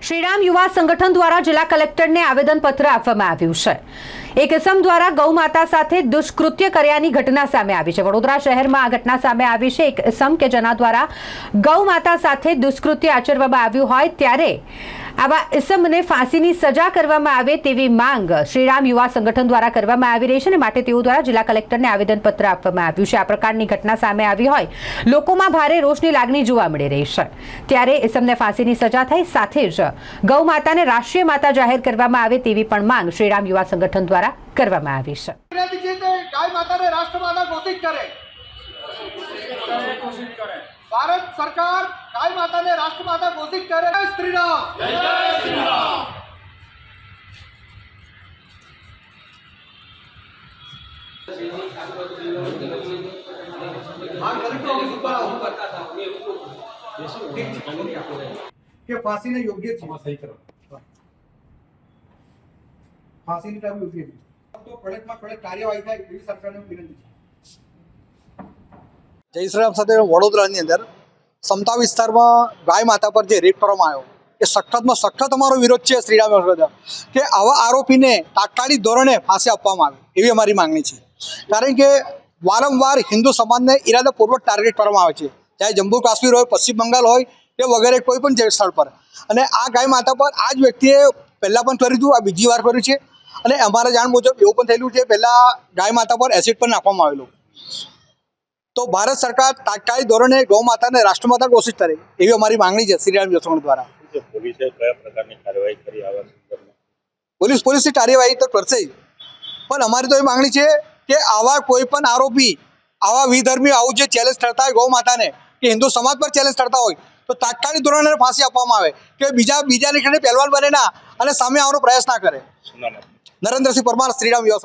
શ્રીરામ યુવા સંગઠન દ્વારા જિલ્લા કલેક્ટરને આવેદનપત્ર આપવામાં આવ્યું છે. એક ઇસમ દ્વારા ગૌ માતા સાથે દુષ્કૃત્ય કર્યાની ઘટના સામે આવી છે. વડોદરા શહેરમાં આ ઘટના સામે આવી છે. એક ઇસમ કે જેના દ્વારા ગૌ માતા સાથે દુષ્કૃત્ય આચરવામાં આવ્યું હોય ત્યારે આવા ઇસમને ફાંસીની સજા કરવામાં આવે તેવી માંગ શ્રીરામ યુવા સંગઠન દ્વારા કરવામાં આવી રહી છે અને માટે તેઓ દ્વારા જિલ્લા કલેક્ટરને આવેદનપત્ર આપવામાં આવ્યું છે. આ પ્રકારની ઘટના સામે આવી હોય લોકોમાં ભારે રોષની લાગણી જોવા મળી રહી છે. ત્યારે ઇસમને ફાંસીની સજા થાય સાથે જ ગૌ માતાને રાષ્ટ્રીય માતા જાહેર કરવામાં આવે તેવી પણ માંગ શ્રીરામ યુવા સંગઠન દ્વારા કરવામાં આવી છે. વિનંતી છે કે ગાય માતાને રાષ્ટ્રમાતા ઘોષિત કરે ભારત સરકાર ગાય માતાને રાષ્ટ્રમાતા ઘોષિત કરે. જય શ્રી રામ કે ફાંસીને યોગ્ય છે ફાંસીની ટાઈમ યોગ્ય તો કડકમાં કડક કાર્યવાહી થાય એવી સરકારને વિનંતી છે. જય શ્રીરામ સાથે વડોદરાની અંદર સમતા વિસ્તારમાં ગાય માતા પર જે રેપ કરવામાં આવ્યો, એ સખતમાં સખત અમારો વિરોધ છે શ્રીરામ વિરોધ કે આવા આરોપીને તાત્કાલિક ધોરણે ફાંસી આપવામાં આવે, એવી અમારી માંગણી છે. કારણ કે વારંવાર હિન્દુ સમાજને ઇરાદાપૂર્વક ટાર્ગેટ કરવામાં આવે છે. ચાહે જમ્મુ કાશ્મીર હોય, પશ્ચિમ બંગાળ હોય, કે વગેરે કોઈ પણ સ્થળ પર. અને આ ગાય માતા પર આ જ વ્યક્તિએ પહેલાં પણ કર્યું હતું, આ બીજી વાર કર્યું છે. અને અમારા જાણ મુજબ એવું પણ થયેલું છે, પહેલાં ગાય માતા પર એસિડ પણ નાખવામાં આવેલું. તો ભારત સરકાર તાત્કાલિક ધોરણે ગૌ માતાને રાષ્ટ્રમાતા ઘોષિત કરે, એવી અમારી માંગણી છે શ્રીરામ જસવણ દ્વારા. પોલીસે પોલીસની કાર્યવાહી તો કરશે પણ અમારી તો એ માંગણી છે કે આવા કોઈ પણ આરોપી, આવા વિધર્મી આવું જે ચેલેન્જ કરતા હોય ગૌ માતાને, કે હિન્દુ સમાજ પર ચેલેન્જ કરતા હોય, તો તાત્કાલિક ધોરણે ફાંસી આપવામાં આવે, કે બીજા, બીજાની ખંડે પહેલવાન બને ના અને સામે આવવાનો પ્રયાસ ના કરે? નરેન્દ્રસિંહ પરમાર શ્રીરામ યુવા